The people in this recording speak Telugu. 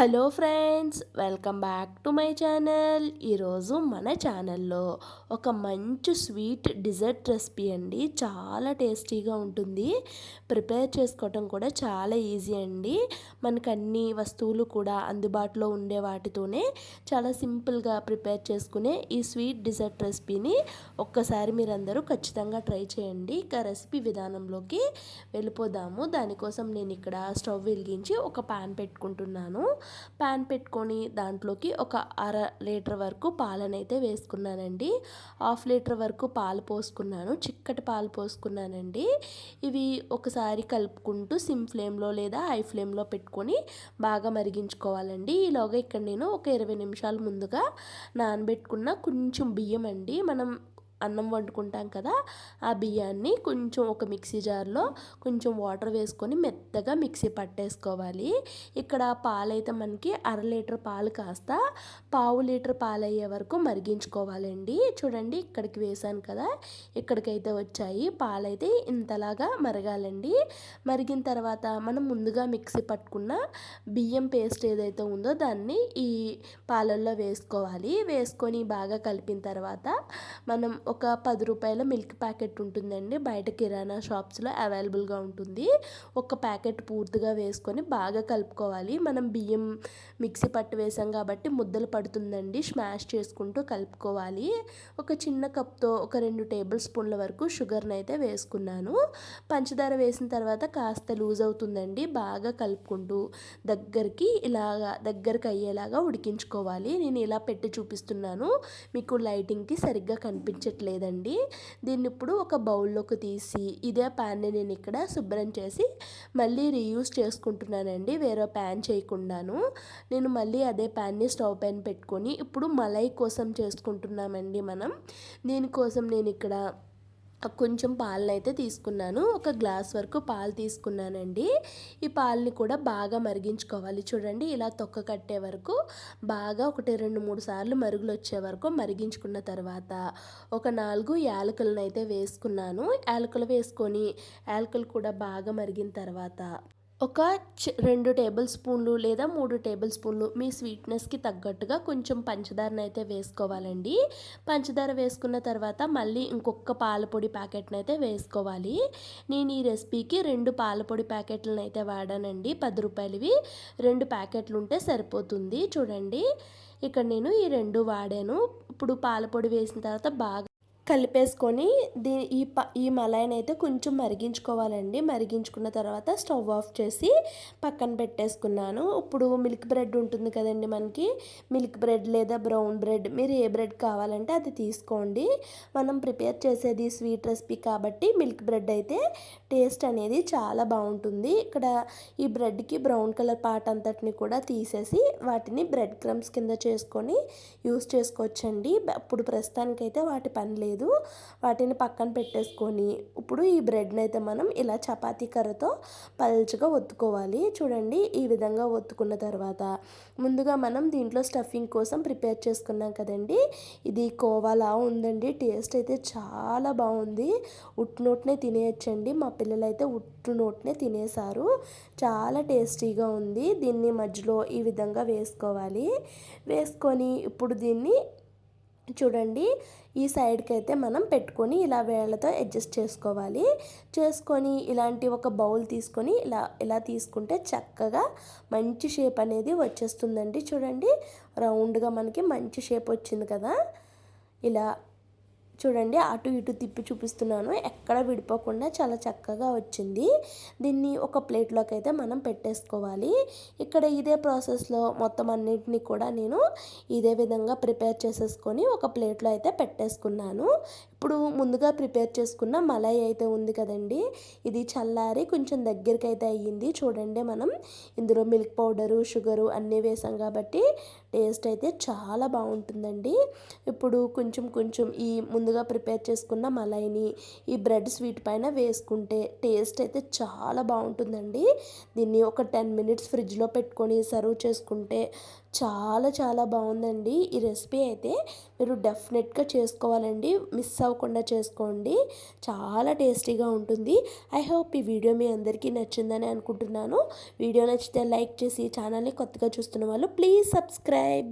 Hello friends welcome back to my channel. ఈరోజు మన ఛానల్లో ఒక మంచి స్వీట్ డిజర్ట్ రెసిపీ అండి. చాలా టేస్టీగా ఉంటుంది. ప్రిపేర్ చేసుకోవటం కూడా చాలా ఈజీ అండి. మనకు అన్ని వస్తువులు కూడా అందుబాటులో ఉండే వాటితోనే చాలా సింపుల్గా ప్రిపేర్ చేసుకునే ఈ స్వీట్ డిజర్ట్ రెసిపీని ఒక్కసారి మీరందరూ ఖచ్చితంగా ట్రై చేయండి. ఇక రెసిపీ విధానంలోకి వెళ్ళిపోదాము. దానికోసం నేను ఇక్కడ స్టవ్ వెలిగించి ఒక పాన్ పెట్టుకుంటున్నాను. ప్యాన్ పెట్టుకొని దాంట్లోకి ఒక అర లీటర్ వరకు పాలనైతే వేసుకున్నానండి. హాఫ్ లీటర్ వరకు పాలు పోసుకున్నాను. చిక్కటి పాలు పోసుకున్నానండి. ఇవి ఒకసారి కలుపుకుంటూ సిమ్ ఫ్లేమ్లో లేదా హై ఫ్లేమ్లో పెట్టుకొని బాగా మరిగించుకోవాలండి. ఈలోగా ఇక్కడ నేను ఒక ఇరవై నిమిషాల ముందుగా నానబెట్టుకున్న కొంచెం బియ్యం అండి మనం అన్నం వండుకుంటాం కదా ఆ బియ్యాన్ని కొంచెం ఒక మిక్సీ జార్లో కొంచెం వాటర్ వేసుకొని మెత్తగా మిక్సీ పట్టేసుకోవాలి. ఇక్కడ పాలైతే మనకి అర లీటర్ పాలు కాస్త పావు లీటర్ పాలు అయ్యే వరకు మరిగించుకోవాలండి. చూడండి ఇక్కడికి వేసాను కదా ఇక్కడికైతే వచ్చాయి. పాలైతే ఇంతలాగా మరగాలండి. మరిగిన తర్వాత మనం ముందుగా మిక్సీ పట్టుకున్న బియ్యం పేస్ట్ ఏదైతే ఉందో దాన్ని ఈ పాలల్లో వేసుకోవాలి. వేసుకొని బాగా కలిపిన తర్వాత మనం ఒక పది రూపాయల మిల్క్ ప్యాకెట్ ఉంటుందండి. బయట కిరాణా షాప్స్లో అవైలబుల్గా ఉంటుంది. ఒక ప్యాకెట్ పూర్తిగా వేసుకొని బాగా కలుపుకోవాలి. మనం బియ్యం మిక్సీ పట్టు వేసాం కాబట్టి ముద్దలు పడుతుందండి. స్మాష్ చేసుకుంటూ కలుపుకోవాలి. ఒక చిన్న కప్తో ఒక రెండు టేబుల్ స్పూన్ల వరకు షుగర్ని అయితే వేసుకున్నాను. పంచదార వేసిన తర్వాత కాస్త లూజ్ అవుతుందండి. బాగా కలుపుకుంటూ దగ్గరికి ఇలాగా దగ్గరికి అయ్యేలాగా ఉడికించుకోవాలి. నేను ఇలా పెట్టి చూపిస్తున్నాను. మీకు లైటింగ్కి సరిగ్గా కనిపించట్లేదు. లేదండి దీన్ని ఇప్పుడు ఒక బౌల్లోకి తీసి ఇదే ప్యాన్ని నేను ఇక్కడ శుభ్రం చేసి మళ్ళీ రీయూస్ చేసుకుంటున్నానండి. వేరే ప్యాన్ చేయకుండాను. నేను మళ్ళీ అదే ప్యాన్ని స్టవ్ పైన పెట్టుకొని ఇప్పుడు మలై కోసం చేసుకుంటున్నామండి మనం. దీనికోసం నేను ఇక్కడ కొంచెం పాలను అయితే తీసుకున్నాను. ఒక గ్లాస్ వరకు పాలు తీసుకున్నానండి. ఈ పాలని కూడా బాగా మరిగించుకోవాలి. చూడండి ఇలా తొక్క కట్టే వరకు బాగా ఒకటి రెండు మూడు సార్లు మరుగులు వచ్చే వరకు మరిగించుకున్న తర్వాత ఒక నాలుగు యాలకులను అయితే వేసుకున్నాను. యాలకులు వేసుకొని యాలకులు కూడా బాగా మరిగిన తర్వాత ఒక రెండు టేబుల్ స్పూన్లు లేదా మూడు టేబుల్ స్పూన్లు మీ స్వీట్నెస్కి తగ్గట్టుగా కొంచెం పంచదారని అయితే వేసుకోవాలండి. పంచదార వేసుకున్న తర్వాత మళ్ళీ ఇంకొక పాలపొడి ప్యాకెట్ని అయితే వేసుకోవాలి. నేను ఈ రెసిపీకి రెండు పాలపొడి ప్యాకెట్లను అయితే వాడానండి. పది రూపాయలవి. రెండు ప్యాకెట్లు ఉంటే సరిపోతుంది. చూడండి. ఇక్కడ నేను ఈ రెండు వాడాను. ఇప్పుడు పాలపొడి వేసిన తర్వాత బాగా కలిపేసుకొని దీ ఈ ప ఈ మలాయిని అయితే కొంచెం మరిగించుకోవాలండి. మరిగించుకున్న తర్వాత స్టవ్ ఆఫ్ చేసి పక్కన పెట్టేసుకున్నాను. ఇప్పుడు మిల్క్ బ్రెడ్ ఉంటుంది కదండి మనకి. మిల్క్ బ్రెడ్ లేదా బ్రౌన్ బ్రెడ్ మీరు ఏ బ్రెడ్ కావాలంటే అది తీసుకోండి. మనం ప్రిపేర్ చేసేది స్వీట్ రెసిపీ కాబట్టి మిల్క్ బ్రెడ్ అయితే టేస్ట్ అనేది చాలా బాగుంటుంది. ఇక్కడ ఈ బ్రెడ్కి బ్రౌన్ కలర్ పార్ట్ అంతటిని కూడా తీసేసి వాటిని బ్రెడ్ క్రమ్స్ కింద చేసుకొని యూస్ చేసుకోవచ్చండి. ఇప్పుడు ప్రస్తుతానికైతే వాటి పని లేదు. లేదు. వాటిని పక్కన పెట్టేసుకొని ఇప్పుడు ఈ బ్రెడ్ని అయితే మనం ఇలా చపాతీ కర్రతో పల్చగా ఒత్తుకోవాలి. చూడండి ఈ విధంగా ఒత్తుకున్న తర్వాత ముందుగా మనం దీంట్లో స్టఫింగ్ కోసం ప్రిపేర్ చేసుకున్నాం కదండి. ఇది కోవాలా ఉందండి? టేస్ట్ అయితే చాలా బాగుంది. ఉట్టు నోట్నే తినేయచ్చండి. మా పిల్లలు అయితే ఉట్టు నోట్నే తినేసారు చాలా టేస్టీగా ఉంది. దీన్ని మధ్యలో ఈ విధంగా వేసుకోవాలి. వేసుకొని ఇప్పుడు దీన్ని చూడండి ఈ సైడ్కి అయితే మనం పెట్టుకొని ఇలా వేళ్ళతో అడ్జస్ట్ చేసుకోవాలి. చేసుకొని ఇలాంటి ఒక బౌల్ తీసుకొని ఇలా ఇలా తీసుకుంటే చక్కగా మంచి షేప్ అనేది వచ్చేస్తుందండి. చూడండి రౌండ్గా మనకి మంచి షేప్ వచ్చింది కదా. ఇలా చూడండి అటు ఇటు తిప్పి చూపిస్తున్నాను. ఎక్కడ విడిపోకుండా చాలా చక్కగా వచ్చింది. దీన్ని ఒక ప్లేట్లోకి అయితే మనం పెట్టేసుకోవాలి. ఇక్కడ ఇదే ప్రాసెస్లో మొత్తం అన్నింటినీ కూడా నేను ఇదే విధంగా ప్రిపేర్ చేసేసుకొని ఒక ప్లేట్లో అయితే పెట్టేసుకున్నాను. ఇప్పుడు ముందుగా ప్రిపేర్ చేసుకున్న మలై అయితే ఉంది కదండి. ఇది చల్లారి కొంచెం దగ్గరికి అయితే అయ్యింది. చూడండి మనం. ఇందులో మిల్క్ పౌడరు షుగరు అన్నీ వేసాం కాబట్టి టేస్ట్ అయితే చాలా బాగుంటుందండి. ఇప్పుడు కొంచెం కొంచెం ఈ ముందుగా ప్రిపేర్ చేసుకున్న మలైని ఈ బ్రెడ్ స్వీట్ పైన వేసుకుంటే టేస్ట్ అయితే చాలా బాగుంటుందండి. దీన్ని ఒక టెన్ మినిట్స్ ఫ్రిడ్జ్లో పెట్టుకొని సర్వ్ చేసుకుంటే చాలా చాలా బాగుందండి. ఈ రెసిపీ అయితే మీరు డెఫినెట్గా చేసుకోవాలండి. మిస్ అవ్వకుండా చేసుకోండి. చాలా టేస్టీగా ఉంటుంది. ఐ హోప్ ఈ వీడియో మీ అందరికీ నచ్చిందని అనుకుంటున్నాను. వీడియో నచ్చితే లైక్ చేసి ఛానల్ని కొత్తగా చూస్తున్న వాళ్ళు ప్లీజ్ సబ్స్క్రైబ్.